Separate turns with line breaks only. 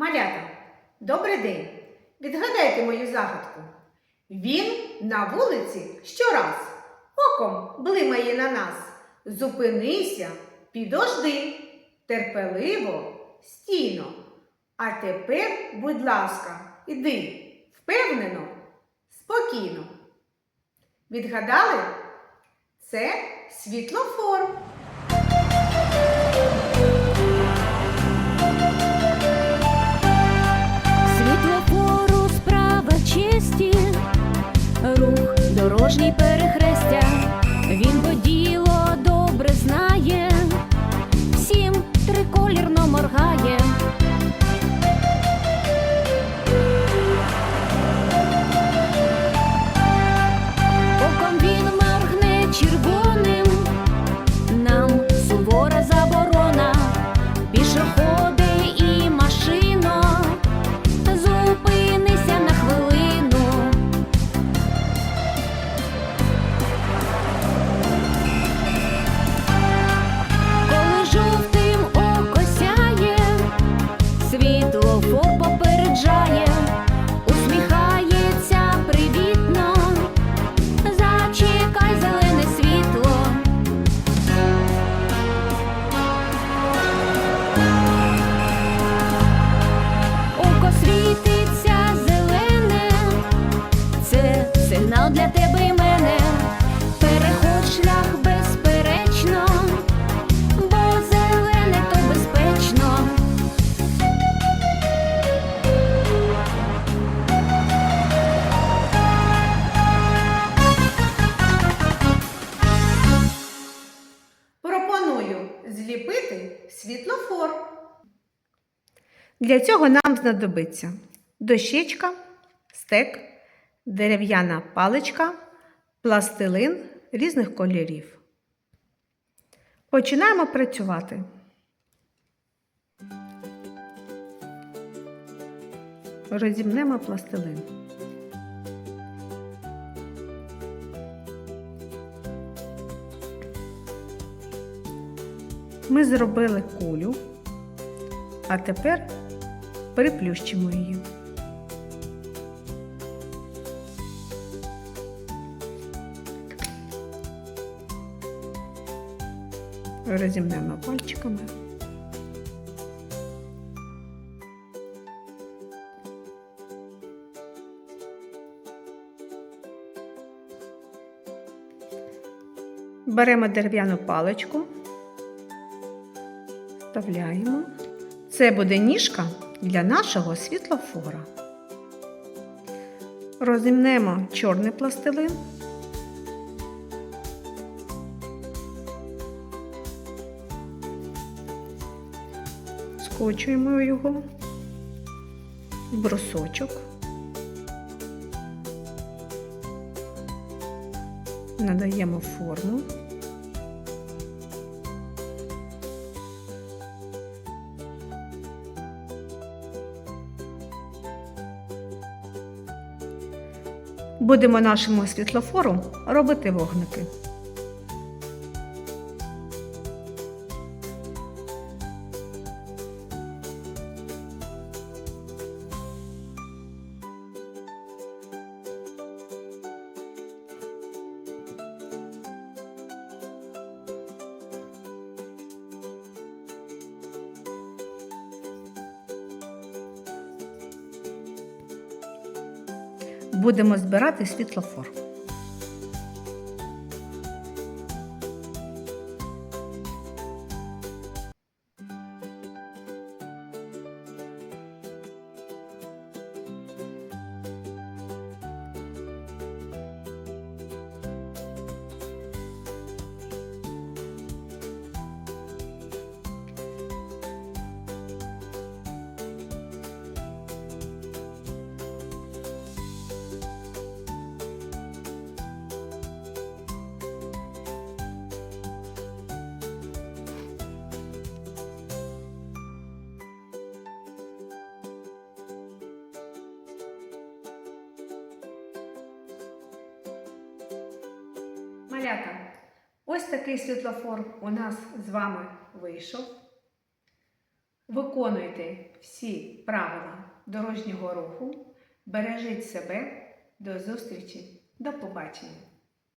Малята, добрий день! Відгадайте мою загадку. Він на вулиці щораз оком блимає на нас. Зупинися, підожди, терпеливо, стійно. А тепер, будь ласка, іди впевнено, спокійно. Відгадали? Це світлофор.
дорожній Світлофор попереджає, усміхається привітно. Зачекай зелене світло. Око світиться зелене, це сигнал для тебе
зліпити світлофор. Для цього нам знадобиться дощечка, стек, дерев'яна паличка, пластилин різних кольорів. Починаємо працювати. Розімнемо пластилин. Ми зробили кулю, а тепер приплющимо її. Розімнемо пальчиками. Беремо дерев'яну паличку вставляємо. Це буде ніжка для нашого світлофора. Розімнемо чорний пластилин. Скочуємо його в брусочок. Надаємо форму. Будемо нашому світлофору робити вогники. Будемо збирати світлофор. Малята, ось такий світлофор у нас з вами вийшов. Виконуйте всі правила дорожнього руху, бережіть себе. До зустрічі, до побачення!